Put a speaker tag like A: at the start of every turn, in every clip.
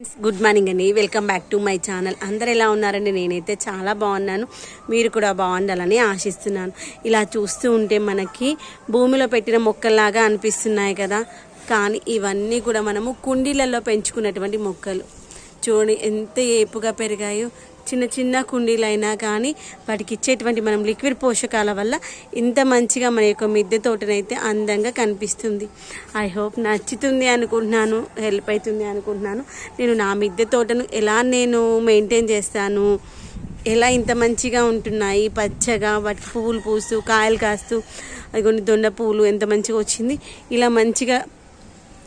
A: Good morning అండి. Welcome back to my channel. అందరు ఎలా ఉన్నారండి? నేనైతే చాలా బాగున్నాను. మీరు కూడా బాగుండాలని ఆశిస్తున్నాను. ఇలా చూస్తూ ఉంటే మనకి భూమిలో పెట్టిన మొక్కల్లాగా అనిపిస్తున్నాయి కదా. కానీ ఇవన్నీ కూడా మనము కుండీలలో పెంచుకున్నటువంటి మొక్కలు. చూడండి ఎంత ఏపుగా పెరిగాయో. చిన్న చిన్న కుండీలైనా కానీ వాటికి ఇచ్చేటువంటి మనం లిక్విడ్ పోషకాల వల్ల ఇంత మంచిగా మన యొక్క మిద్దె తోటనైతే అందంగా కనిపిస్తుంది. ఐ హోప్ నచ్చుతుంది అనుకుంటున్నాను హెల్ప్ అవుతుంది అనుకుంటున్నాను. నేను నా మిద్దె తోటను ఎలా నేను మెయింటైన్ చేస్తాను? ఎలా ఇంత మంచిగా ఉంటున్నాయి? పచ్చగా వాటికి పువ్వులు పూస్తూ కాయలు కాస్తూ అది కొన్ని దొండ పువ్వులు ఎంత మంచిగా వచ్చింది. ఇలా మంచిగా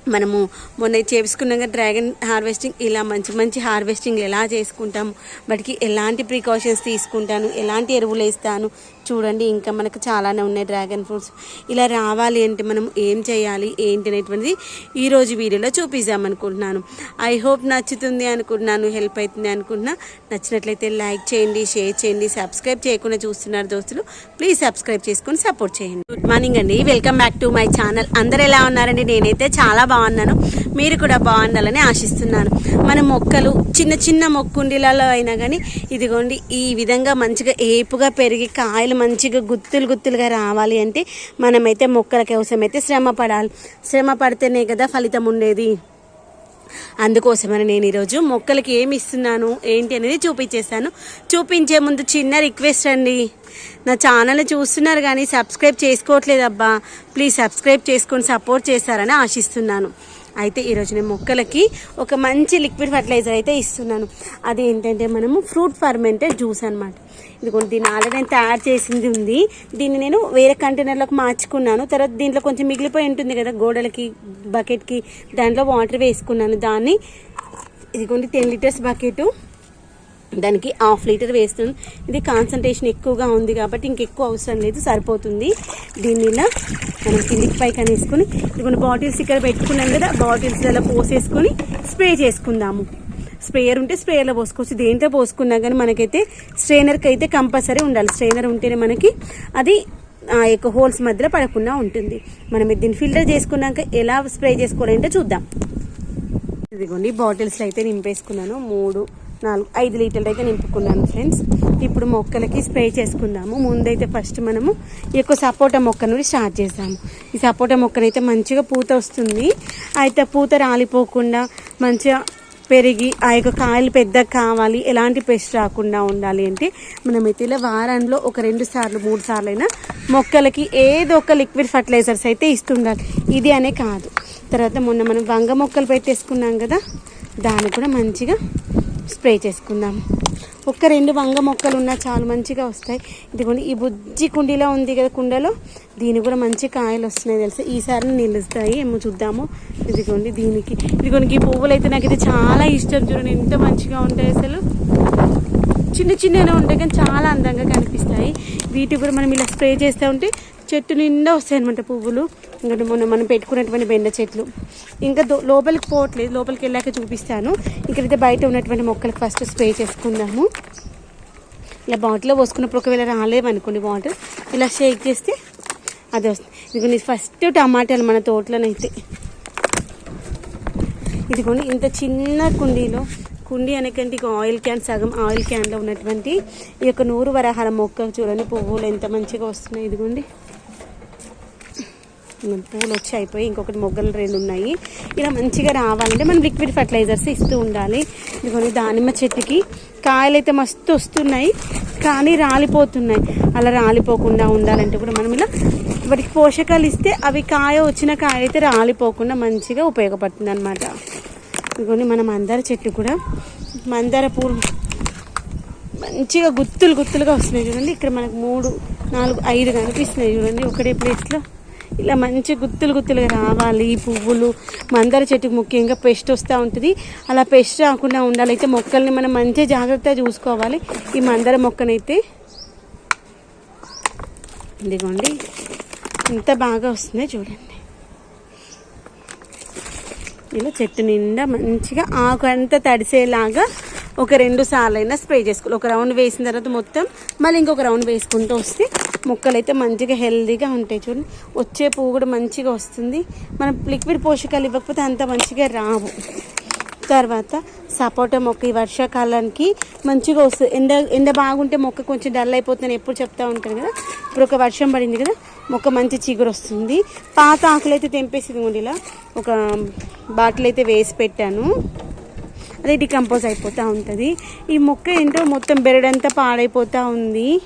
A: మనము మొన్న చేసుకున్నాక డ్రాగన్ హార్వెస్టింగ్ ఇలా మంచి మంచి హార్వెస్టింగ్ ఎలా చేసుకుంటాము వాటికి ఎలాంటి ప్రికాషన్స్ తీసుకుంటాను ఎలాంటి ఎరువులు వేస్తాను చూడండి ఇంకా మనకు చాలానే ఉన్నాయి డ్రాగన్ ఫ్రూట్స్. ఇలా రావాలి అంటే మనం ఏం చేయాలి ఏంటి అనేటువంటిది ఈరోజు వీడియోలో చూపిద్దామనుకుంటున్నాను ఐ హోప్ నచ్చుతుంది అనుకుంటున్నాను హెల్ప్ అవుతుంది అనుకుంటున్నా. నచ్చినట్లయితే లైక్ చేయండి షేర్ చేయండి సబ్స్క్రైబ్ చేయకుండా చూస్తున్నారు దోస్తులు ప్లీజ్ సబ్స్క్రైబ్ చేసుకొని సపోర్ట్ చేయండి. గుడ్ మార్నింగ్ అండి. Welcome back to my channel అందరు ఎలా ఉన్నారండి? నేనైతే చాలా బాగున్నాను. మీరు కూడా బాగుండాలని ఆశిస్తున్నాను. మన మొక్కలు చిన్న చిన్న మొక్కుండీలలో అయినా కానీ ఇదిగోండి ఈ విధంగా మంచిగా ఏపుగా పెరిగి కాయలు మంచిగా గుత్తులు గుత్తులుగా రావాలి అంటే మనమైతే మొక్కల కోసం అయితే శ్రమ పడాలి. శ్రమ పడితేనే కదా ఫలితం ఉండేది. అందుకోసమని నేను ఈరోజు మొక్కలకి ఏమి ఇస్తున్నాను ఏంటి అనేది చూపించేస్తాను చూపించే ముందు చిన్న రిక్వెస్ట్ అండి. నా ఛానల్ చూస్తున్నారు కానీ సబ్స్క్రైబ్ చేసుకోవట్లేదు అబ్బా ప్లీజ్ సబ్స్క్రైబ్ చేసుకొని సపోర్ట్ చేస్తారని ఆశిస్తున్నాను. అయితే ఈరోజు నేను మొక్కలకి ఒక మంచి లిక్విడ్ ఫర్టిలైజర్ అయితే ఇస్తున్నాను. అది ఏంటంటే మనము ఫ్రూట్ ఫర్మెంటెడ్ జ్యూస్ అనమాట ఇదిగోండి దీన్ని ఆల్రెడీ నేను తయారు చేసింది ఉంది. దీన్ని నేను వేరే కంటైనర్లోకి మార్చుకున్నాను. తర్వాత దీంట్లో కొంచెం మిగిలిపోయి ఉంటుంది కదా గోడలకి బకెట్కి దాంట్లో వాటర్ వేసుకున్నాను. దాన్ని ఇదిగోండి టెన్ లీటర్స్ బకెట్. దానికి హాఫ్ లీటర్ వేస్తుంది. ఇది కాన్సన్ట్రేషన్ ఎక్కువగా ఉంది కాబట్టి ఇంకెక్కువ అవసరం లేదు సరిపోతుంది. దీన్ని ఇలా మనం కిందికి పైకి అనేసుకొని ఇప్పుడు బాటిల్స్ ఇక్కడ పెట్టుకున్నాం కదా బాటిల్స్ ఇలా పోసేసుకొని స్ప్రే చేసుకుందాము. స్ప్రేయర్ ఉంటే స్ప్రేయర్లో పోసుకోవచ్చు. దేంట్లో పోసుకున్నా కానీ మనకైతే స్ట్రైనర్కి అయితే కంపల్సరీ ఉండాలి. స్ట్రైనర్ ఉంటేనే మనకి అది ఆ యొక్క హోల్స్ మధ్యలో పడకుండా ఉంటుంది. మనం దీన్ని ఫిల్టర్ చేసుకున్నాక ఎలా స్ప్రే చేసుకోవాలంటే చూద్దాం. ఇదిగోండి బాటిల్స్ అయితే నింపేసుకున్నాను. మూడు నాలుగు ఐదు లీటర్లు అయితే నింపుకున్నాను ఫ్రెండ్స్. ఇప్పుడు మొక్కలకి స్ప్రే చేసుకుందాము. ముందైతే ఫస్ట్ మనము ఈ యొక్క సపోటా మొక్క నుండి స్టార్ట్ చేసాము ఈ సపోటా మొక్కనైతే మంచిగా పూత వస్తుంది. అయితే పూత రాలిపోకుండా మంచిగా పెరిగి ఆ యొక్క కాయలు పెద్దగా కావాలి ఎలాంటి పెస్ట్ రాకుండా ఉండాలి అంటే మనమైతే ఇలా వారంలో ఒక రెండు సార్లు మూడు సార్లు అయినా మొక్కలకి ఏదో ఒక లిక్విడ్ ఫర్టిలైజర్స్ అయితే ఇస్తుండాలి. ఇది అనే కాదు. తర్వాత మొన్న మనం వంగ మొక్కలు పెట్టేసుకున్నాం కదా దాన్ని కూడా మంచిగా స్ప్రే చేసుకుందాం. ఒక్క రెండు వంగ మొక్కలు ఉన్నా చాలా మంచిగా వస్తాయి. ఇదిగోండి ఈ బుజ్జి కుండీలో ఉంది కదా కుండలో? దీని కూడా మంచి కాయలు వస్తున్నాయి తెలుసు? ఈసారి నిలుస్తాయి. ఏమో చూద్దాము. ఇదిగోండి దీనికి. ఇదిగోండి ఈ పువ్వులు అయితే నాకు ఇది చాలా ఇష్టం చూడండి. ఎంత మంచిగా ఉంటాయి అసలు. చిన్న చిన్నగా ఉంటాయి కానీ చాలా అందంగా కనిపిస్తాయి. వీటి కూడా మనం ఇలా స్ప్రే చేస్తూ ఉంటే చెట్టు నిండా వస్తాయి అనమాట పువ్వులు. ఇంకా మొన్న మనం పెట్టుకున్నటువంటి బెండ చెట్లు. ఇంకా లోపలికి పోవట్లేదు. లోపలికి వెళ్ళాక చూపిస్తాను. ఇక్కడైతే బయట ఉన్నటువంటి మొక్కలకు ఫస్ట్ స్ప్రే చేసుకుందాము. ఇలా బాటిల్లో పోసుకున్నప్పుడు ఒకవేళ రాలేవనుకోండి వాటర్ ఇలా షేక్ చేస్తే అది వస్తుంది. ఇదిగోండి ఫస్ట్ టమాటాలు మన తోటలోనైతే. ఇదిగోండి ఇంత చిన్న కుండీలో కుండీ అనేకంటే ఇక ఆయిల్ క్యాన్ సగం ఆయిల్ క్యాన్లో ఉన్నటువంటి ఈ యొక్క నూరు వరహాల మొక్క చూడండి పువ్వులు ఎంత మంచిగా వస్తున్నాయి. ఇదిగోండి. పూలు వచ్చి అయిపోయి ఇంకొకటి మొగ్గలు రెండు ఉన్నాయి. ఇలా మంచిగా రావాలంటే మనం లిక్విడ్ ఫర్టిలైజర్స్ ఇస్తూ ఉండాలి. ఇదిగోని దానిమ్మ చెట్టుకి కాయలు అయితే మస్తు వస్తున్నాయి కానీ రాలిపోతున్నాయి. అలా రాలిపోకుండా ఉండాలంటే కూడా మనం ఇలా వాటికి పోషకాలు ఇస్తే అవి కాయ వచ్చిన కాయ అయితే రాలిపోకుండా మంచిగా ఉపయోగపడుతుంది అనమాట ఇదిగోని మన మందార చెట్టు కూడా మందార పూలు మంచిగా గుత్తులు గుత్తులుగా వస్తున్నాయి చూడండి. ఇక్కడ మనకు మూడు నాలుగు ఐదు కనిపిస్తున్నాయి చూడండి. ఒకటే ప్లేస్లో ఇలా మంచి గుత్తులు గుత్తులుగా రావాలి. పువ్వులు మందార చెట్టుకు ముఖ్యంగా పెస్ట్ వస్తూ ఉంటుంది. అలా పెస్ట్ రాకుండా ఉండాలి. అయితే మొక్కల్ని మనం మంచిగా జాగ్రత్తగా చూసుకోవాలి. ఈ మందార మొక్కనైతే ఇదిగోండి. ఎంత బాగా వస్తుందో చూడండి. ఇలా చెట్టు నిండా మంచిగా ఆకు అంతా తడిసేలాగా ఒక రెండు సార్లు అయినా స్ప్రే చేసుకోవాలి. ఒక రౌండ్ వేసిన తర్వాత మొత్తం మళ్ళీ ఇంకొక రౌండ్ వేసుకుంటూ వస్తే మొక్కలు అయితే మంచిగా హెల్దీగా ఉంటాయి చూడండి. వచ్చే పువ్వు కూడా మంచిగా వస్తుంది. మనం లిక్విడ్ పోషకాలు ఇవ్వకపోతే అంత మంచిగా రావు. తర్వాత సపోటా మొక్క ఈ వర్షాకాలానికి మంచిగా వస్తుంది ఎండ ఎండ బాగుంటే మొక్క కొంచెం డల్ అయిపోతుందని ఎప్పుడు చెప్తా ఉంటాను కదా? ఇప్పుడు ఒక వర్షం పడింది కదా మొక్క మంచి చిగురు వస్తుంది. పాత ఆకులు అయితే తెంపేసింది ఇదిగోండి ఇలా. ఒక బాటిల్ అయితే వేసి పెట్టాను. అదే డికంపోజ్ అయిపోతూ ఉంటుంది. ఈ మొక్క ఏంటో మొత్తం బెరడంతా పాడైపోతూ ఉంది.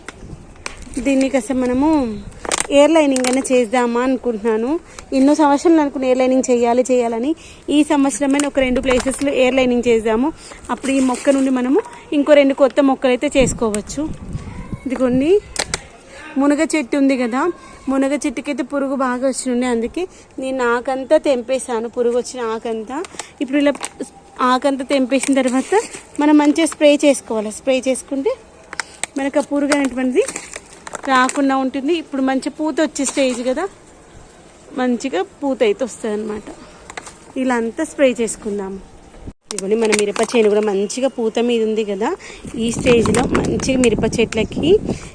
A: దీన్ని కాస్త మనము ఎయిర్ లైనింగ్ అయినా చేద్దామా అనుకుంటున్నాను. ఎన్నో సంవత్సరాలు అనుకున్న ఎయిర్ లైనింగ్ చేయాలి చేయాలని ఈ సంవత్సరమైన ఒక రెండు ప్లేసెస్లో ఎయిర్ లైనింగ్ చేద్దాము. అప్పుడు ఈ మొక్క నుండి మనము ఇంకో రెండు కొత్త మొక్కలు అయితే చేసుకోవచ్చు. ఇదిగోండి. మునగ చెట్టు ఉంది కదా. మునగ చెట్టుకైతే పురుగు బాగా వచ్చిండే అందుకే నేను ఆకంతా తెంపేశాను. పురుగు వచ్చిన ఆకంతా. ఇప్పుడు ఇలా ఆకంతా తెంపేసిన తర్వాత మనం మంచిగా స్ప్రే చేసుకోవాలి. స్ప్రే చేసుకుంటే మనకు ఆ పురుగు అనేటువంటిది రాకుండా ఉంటుంది. ఇప్పుడు మంచి పూత వచ్చే స్టేజ్ కదా? మంచిగా పూత అయితే వస్తుంది అనమాట ఇలా అంతా స్ప్రే చేసుకుందాము. ఇదిగోండి మన మిరప చేను కూడా మంచిగా పూత మీద ఉంది కదా? ఈ స్టేజ్లో మంచిగా మిరప చెట్లకి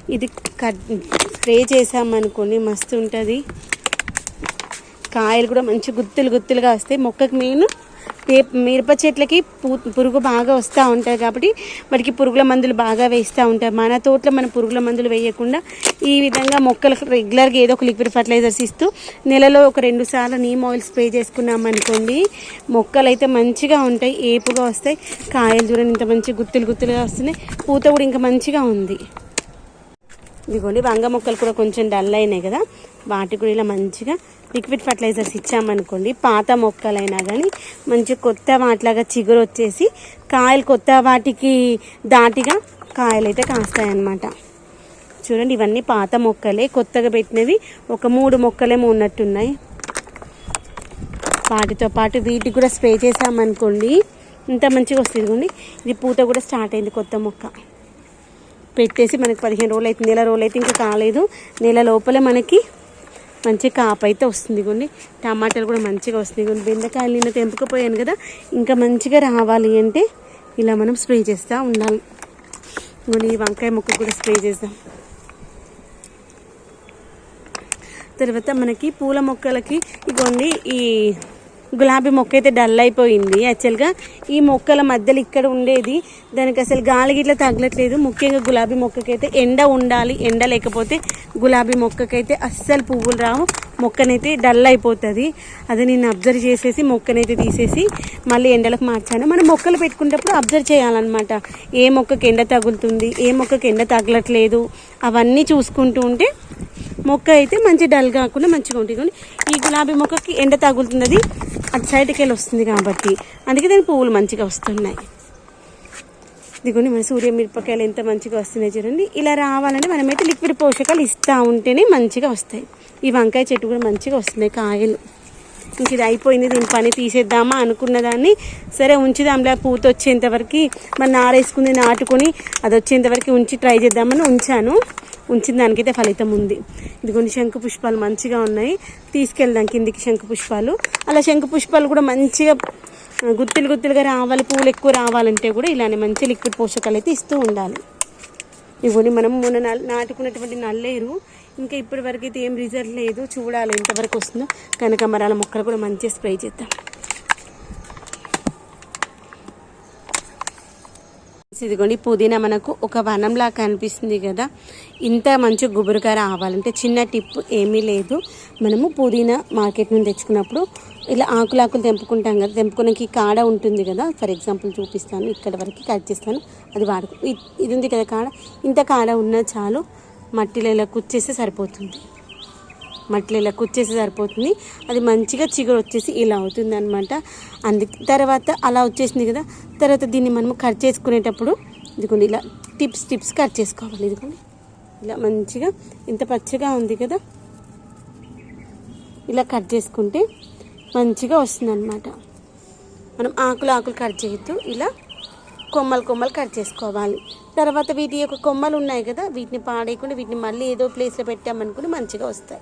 A: ఇది కట్ స్ప్రే చేసామనుకోండి మస్తు ఉంటుంది. కాయలు కూడా మంచి గుత్తులు గుత్తులుగా వస్తాయి. మొక్కకి మెయిన్ మిరప చెట్లకి పూ పురుగు బాగా వస్తూ ఉంటాయి కాబట్టి వాటికి పురుగుల మందులు బాగా వేస్తూ ఉంటాయి మన తోటలో మన పురుగుల మందులు వేయకుండా ఈ విధంగా మొక్కలకు రెగ్యులర్గా ఏదో ఒక లిక్విడ్ ఫర్టిలైజర్స్ ఇస్తూ నెలలో ఒక రెండు సార్లు నీమ్ ఆయిల్ స్ప్రే చేసుకున్నాం అనుకోండి మొక్కలు అయితే మంచిగా ఉంటాయి ఏపుగా వస్తాయి కాయలు చూడండి ఇంత మంచి గుత్తులు గుత్తులుగా వస్తున్నాయి పూత కూడా ఇంకా మంచిగా ఉంది. ఇదిగోండి వంగ మొక్కలు కూడా కొంచెం డల్ అయినాయి కదా. వాటికి కూడా ఇలా మంచిగా లిక్విడ్ ఫర్టిలైజర్స్ ఇచ్చామనుకోండి పాత మొక్కలైనా కానీ మంచి కొత్త వాటిలాగా చిగురు వచ్చేసి కాయలు కొత్త వాటికి దాటిగా కాయలు అయితే కాస్తాయన్నమాట. చూడండి ఇవన్నీ పాత మొక్కలే కొత్తగా పెట్టినవి ఒక మూడు మొక్కలేమో ఉన్నట్టున్నాయి. వాటితో పాటు వీటికి కూడా స్ప్రే చేసామనుకోండి ఇంత మంచిగా వస్తుంది. ఇది పూత కూడా స్టార్ట్ అయింది కొత్త మొక్క. పెట్టేసి మనకి పదిహేను రోజులు అయితే నెల రోజులు అయితే ఇంకా కాలేదు. నెల లోపల మనకి మంచి కాపు అయితే వస్తుంది కొన్ని. టమాటాలు కూడా మంచిగా వస్తుంది కొన్ని. బెండకాయలు నిన్న తెంపుకపోయాను కదా ఇంకా మంచిగా రావాలి అంటే ఇలా మనం స్ప్రే చేస్తూ ఉండాలి. కొన్ని ఈ వంకాయ ముక్క కూడా స్ప్రే చేద్దాం. తర్వాత మనకి పూల మొక్కలకి ఇగోండి ఈ గులాబీ మొక్క అయితే డల్ అయిపోయింది. యాక్చువల్గా ఈ మొక్కల మధ్యలో ఇక్కడ ఉండేది దానికి అసలు గాలి గిట్ల తగలట్లేదు. ముఖ్యంగా గులాబీ మొక్కకైతే ఎండ ఉండాలి ఎండ లేకపోతే గులాబీ మొక్కకైతే అస్సలు పువ్వులు రావు. మొక్కనైతే డల్ అయిపోతుంది. అది నేను అబ్జర్వ్ చేసేసి మొక్కనైతే తీసేసి మళ్ళీ ఎండలకు మార్చాను. మనం మొక్కలు పెట్టుకునేటప్పుడు అబ్జర్వ్ చేయాలన్నమాట. ఏ మొక్కకి ఎండ తగులుతుంది ఏ మొక్కకి ఎండ తగలట్లేదు అవన్నీ చూసుకుంటూ ఉంటే మొక్క అయితే మంచి డల్ కాకుండా మంచిగా ఉంటుంది. ఈ గులాబీ మొక్కకి ఎండ తగులుతున్నది అటు సైడ్కి వెళ్ళి వస్తుంది కాబట్టి. అందుకే దాని పువ్వులు మంచిగా వస్తున్నాయి. ఇదిగోండి మన సూర్య మిరపకాయలు ఎంత మంచిగా వస్తున్నాయి చూడండి. ఇలా రావాలంటే మనమైతే లిక్విడ్ పోషకాలు ఇస్తూ ఉంటేనే మంచిగా వస్తాయి. ఈ వంకాయ చెట్టు కూడా మంచిగా వస్తున్నాయి కాయలు. ఇంక ఇది అయిపోయింది దీని పని తీసేద్దామా అనుకున్న దాన్ని సరే ఉంచుదాంలే పూత వచ్చేంతవరకు మరి నారేసుకుని నాటుకొని అది వచ్చేంతవరకు ఉంచి ట్రై చేద్దామని ఉంచాను. ఉంచిన దానికైతే ఫలితం ఉంది. ఇదిగోండి శంకు పుష్పాలు మంచిగా ఉన్నాయి. తీసుకెళ్దాం కిందికి శంకు పుష్పాలు. అలా శంకు పుష్పాలు కూడా మంచిగా గుత్తులు గుత్తులుగా రావాలి పూలు ఎక్కువ రావాలంటే కూడా ఇలానే మంచి లిక్విడ్ పోషకాలు అయితే ఇస్తూ ఉండాలి. ఇవన్నీ మనం మొన్న నాటుకున్నటువంటి నల్లేరు. ఇంకా ఇప్పటి వరకు అయితే ఏం రిజల్ట్ లేదు. చూడాలి ఎంతవరకు వస్తుందో. కనకమరాల మొక్కలు కూడా మంచిగా స్ప్రే చేద్దాం. ఇదిగోండి పుదీనా మనకు ఒక వనంలా కనిపిస్తుంది కదా. ఇంత మంచి గుబురుగా రావాలంటే చిన్న టిప్ ఏమీ లేదు. మనము పుదీనా మార్కెట్ నుండి తెచ్చుకున్నప్పుడు ఇలా ఆకులు ఆకులు తెంపుకుంటాం కదా తెంపుకోవడానికి కాడ ఉంటుంది కదా. ఫర్ ఎగ్జాంపుల్ చూపిస్తాను ఇక్కడ వరకు కట్ చేస్తాను అది వాడుకు. ఇ- ఇది ఉంది కదా కాడ. ఇంత కాడ ఉన్నా చాలు మట్టిలో ఇలా కుచ్చేస్తే సరిపోతుంది. మట్టిలో ఇలా కుచ్చేసి సరిపోతుంది. అది మంచిగా చిగురు వచ్చేసి ఇలా అవుతుంది అనమాట అందుకే తర్వాత అలా వచ్చేసింది కదా తర్వాత దీన్ని మనము కట్ చేసుకునేటప్పుడు ఇదిగోండి ఇలా టిప్స్ టిప్స్ కట్ చేసుకోవాలి. ఇదిగోండి. ఇలా మంచిగా ఇంత పచ్చగా ఉంది కదా ఇలా కట్ చేసుకుంటే మంచిగా వస్తుంది అనమాట మనం ఆకులు ఆకులు కట్ చేయొద్దు ఇలా కొమ్మలు కొమ్మలు కట్ చేసుకోవాలి. తర్వాత వీటి యొక్క కొమ్మలు ఉన్నాయి కదా వీటిని పాడేయకుండా వీటిని మళ్ళీ ఏదో ప్లేస్లో పెట్టామనుకుని మంచిగా వస్తాయి.